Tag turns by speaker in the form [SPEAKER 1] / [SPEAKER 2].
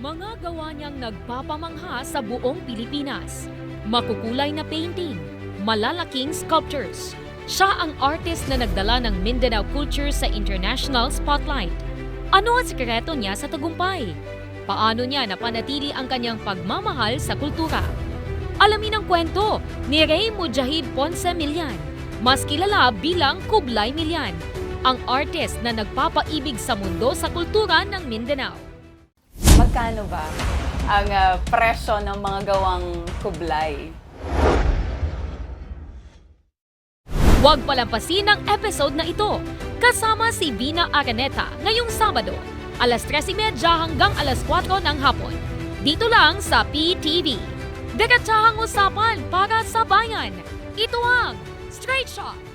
[SPEAKER 1] Mga gawa niyang nagpapamangha sa buong Pilipinas. Makukulay na painting, malalaking sculptures. Siya ang artist na nagdala ng Mindanao culture sa international spotlight. Ano ang sikreto niya sa tagumpay? Paano niya napanatili ang kanyang pagmamahal sa kultura? Alamin ang kwento ni Ray Mujahid Ponce Milian, mas kilala bilang Kublay Milian, ang artist na nagpapaibig sa mundo sa kultura ng Mindanao.
[SPEAKER 2] Magkano ba ang ah, presyo ng mga gawang kublay?
[SPEAKER 1] Huwag palampasin ang episode na ito kasama si Vina Araneta ngayong Sabado, alas 3.30 hanggang alas 4 ng hapon. Dito lang sa PTV. Diretsahang usapan para sa bayan. Ito ang Straight Shot